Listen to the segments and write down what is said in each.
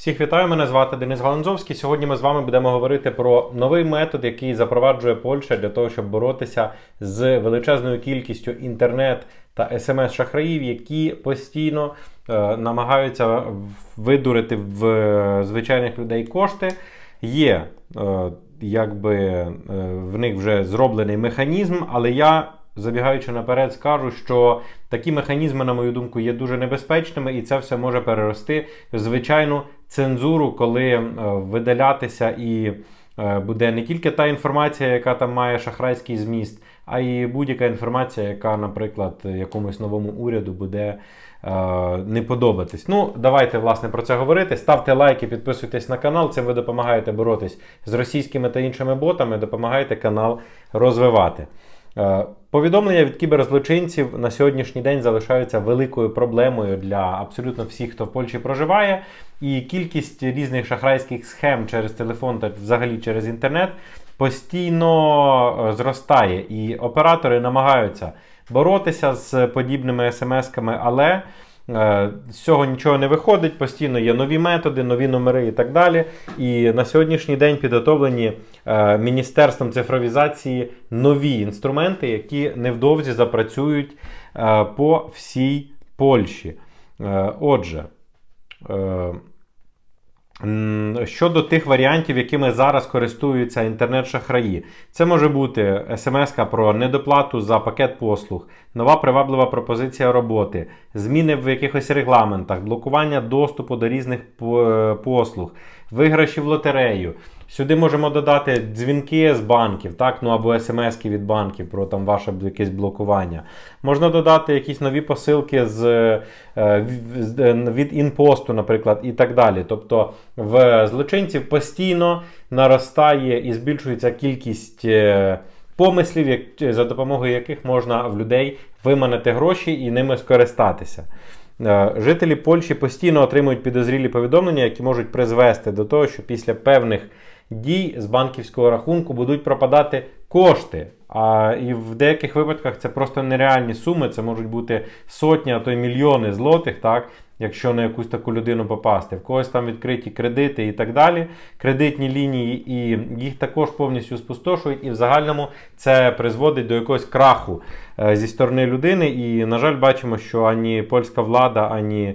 Всіх вітаю, мене звати Денис Галанзовський. Сьогодні ми з вами будемо говорити про новий метод, який запроваджує Польща для того, щоб боротися з величезною кількістю інтернет та смс-шахраїв, які постійно е, намагаються видурити в е, звичайних людей кошти. Є е, якби е, в них вже зроблений механізм, але я. Забігаючи наперед, скажу, що такі механізми, на мою думку, є дуже небезпечними, і це все може перерости в звичайну цензуру, коли е, видалятися і е, буде не тільки та інформація, яка там має шахрайський зміст, а й будь-яка інформація, яка, наприклад, якомусь новому уряду буде е, не подобатись. Ну, давайте власне про це говорити. Ставте лайки, підписуйтесь на канал. Цим ви допомагаєте боротись з російськими та іншими ботами, допомагаєте канал розвивати. Повідомлення від кіберзлочинців на сьогоднішній день залишаються великою проблемою для абсолютно всіх, хто в Польщі проживає. І кількість різних шахрайських схем через телефон та взагалі через інтернет постійно е, зростає. І оператори намагаються боротися з подібними смс-ками, але з цього нічого не виходить. Постійно є нові методи, нові номери і так далі. І на сьогоднішній день підготовлені е, Міністерством цифровізації нові інструменти, які невдовзі запрацюють по всій Польщі. Отже. Щодо тих варіантів, якими зараз користуються інтернет-шахраї, це може бути смс про недоплату за пакет послуг, нова приваблива пропозиція роботи, зміни в якихось регламентах, блокування доступу до різних е, послуг, виграші в лотерею. Сюди можемо додати дзвінки з банків, так, ну або смс від банків про там ваше якесь блокування. Можна додати якісь нові посилки з, е, від інпосту, наприклад, і так далі. Тобто в злочинців постійно наростає і збільшується кількість. Е, помислів, за допомогою яких можна в людей виманити гроші і ними скористатися. Е, жителі Польщі постійно отримують підозрілі повідомлення, які можуть призвести до того, що після певних дій з банківського рахунку будуть пропадати кошти. А і в деяких випадках це просто нереальні суми. Це можуть бути сотні, а то й мільйони злотих, так, якщо на якусь таку людину попасти. В когось там відкриті кредити і так далі. Кредитні лінії, і їх також повністю спустошують. І в загальному це призводить до якогось краху е, зі сторони людини. І, на жаль, бачимо, що ані польська влада, ані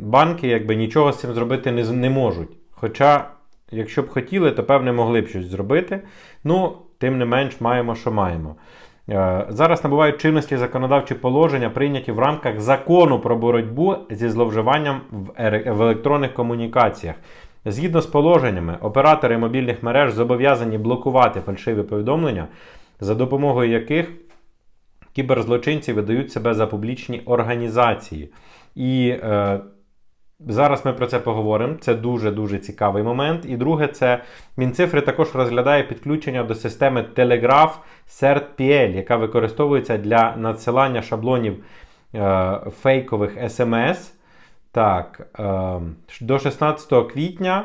банки якби нічого з цим зробити не, не можуть. Хоча. Якщо б хотіли, то певне могли б щось зробити. Ну, тим не менш, маємо, що маємо. Е, зараз набувають чинності законодавчі положення, прийняті в рамках закону про боротьбу зі зловживанням в електронних комунікаціях. Згідно з положеннями, оператори мобільних мереж зобов'язані блокувати фальшиві повідомлення, за допомогою яких кіберзлочинці видають себе за публічні організації. І е, Зараз ми про це поговоримо. Це дуже-дуже цікавий момент. І друге, це Мінцифри також розглядає підключення до системи Telegraph CertPL, яка використовується для надсилання шаблонів е, фейкових смс. Так, е, До 16 квітня.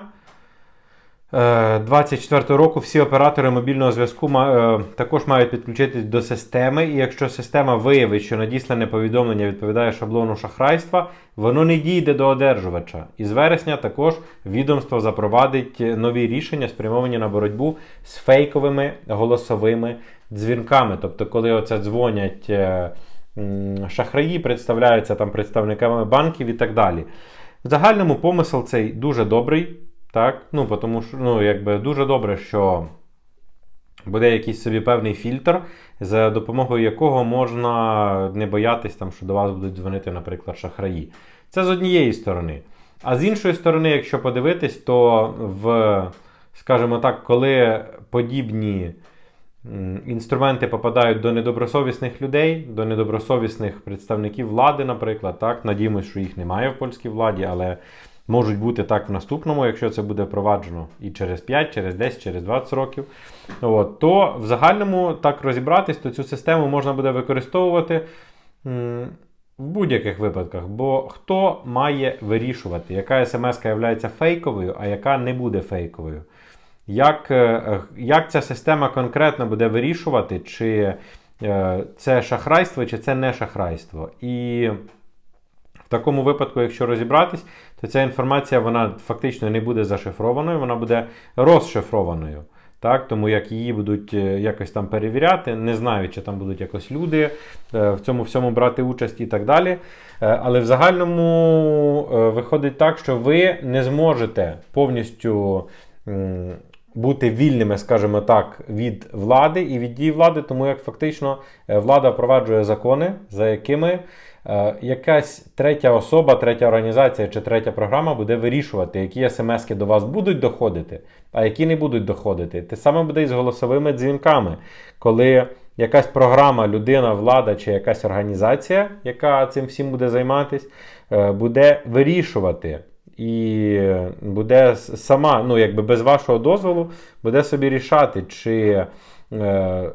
24 е, року всі оператори мобільного зв'язку е, також мають підключитись до системи, і якщо система виявить, що надіслане повідомлення відповідає шаблону шахрайства, воно не дійде до одержувача. І з вересня також відомство запровадить нові рішення, спрямовані на боротьбу з фейковими голосовими дзвінками. Тобто, коли оце дзвонять е, шахраї, представляються там представниками банків і так далі. В загальному помисел цей дуже добрий. Так? Ну, тому що ну, якби дуже добре, що буде якийсь собі певний фільтр, за допомогою якого можна не боятись, там, що до вас будуть дзвонити, наприклад, шахраї. Це з однієї сторони. А з іншої сторони, якщо подивитись, то в, скажімо так, коли подібні інструменти попадають до недобросовісних людей, до недобросовісних представників влади, наприклад, так, надіємося, що їх немає в польській владі, але можуть бути так в наступному, якщо це буде впроваджено і через 5, через 10, через 20 років. От, То в загальному так розібратись, то цю систему можна буде використовувати в будь-яких випадках. Бо хто має вирішувати, яка смс є фейковою, а яка не буде фейковою? Як, е, Як ця система конкретно буде вирішувати, чи е, це шахрайство, чи це не шахрайство? І такому випадку, якщо розібратись, то ця інформація вона фактично не буде зашифрованою, вона буде розшифрованою. Так, тому як її будуть е, якось там перевіряти, не знаю, чи там будуть якось люди е, в цьому всьому брати участь і так далі. Е, Але в загальному виходить так, що ви не зможете повністю бути вільними, скажімо так, від влади і від дій влади, тому як фактично е, влада впроваджує закони, за якими е, якась третя особа, третя організація чи третя програма буде вирішувати, які смски до вас будуть доходити, а які не будуть доходити. Те саме буде і з голосовими дзвінками, коли якась програма, людина, влада чи якась організація, яка цим всім буде займатись, е, буде вирішувати. І буде сама, ну якби без вашого дозволу, буде собі рішати, чи е,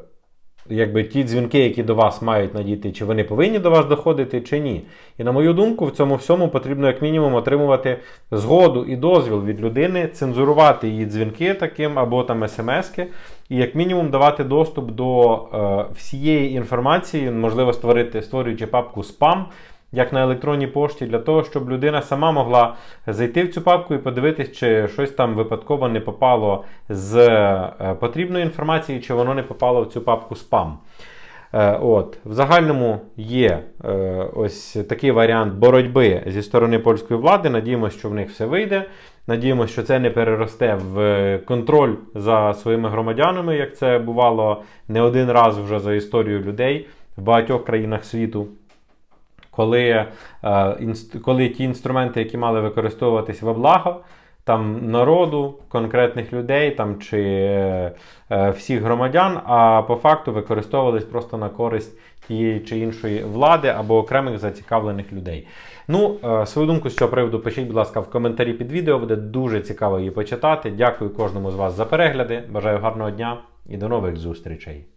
якби ті дзвінки, які до вас мають надійти, чи вони повинні до вас доходити, чи ні. І на мою думку, в цьому всьому потрібно як мінімум отримувати згоду і дозвіл від людини, цензурувати її дзвінки таким або там смски, і як мінімум давати доступ до е, всієї інформації, можливо, створити, створюючи папку спам. Як на електронній пошті, для того, щоб людина сама могла зайти в цю папку і подивитись, чи щось там випадково не попало з е, потрібної інформації, чи воно не попало в цю папку спам. Е, От, в загальному є е, ось такий варіант боротьби зі сторони польської влади. Надіємося, що в них все вийде. Надіємося, що це не переросте в контроль за своїми громадянами, як це бувало не один раз вже за історію людей в багатьох країнах світу. Коли, е, коли ті інструменти, які мали використовуватись во благо там народу, конкретних людей там, чи е, всіх громадян, а по факту використовувались просто на користь тієї чи іншої влади або окремих зацікавлених людей. Ну, е, свою думку з цього приводу пишіть, будь ласка, в коментарі під відео. Буде дуже цікаво її почитати. Дякую кожному з вас за перегляди. Бажаю гарного дня і до нових зустрічей.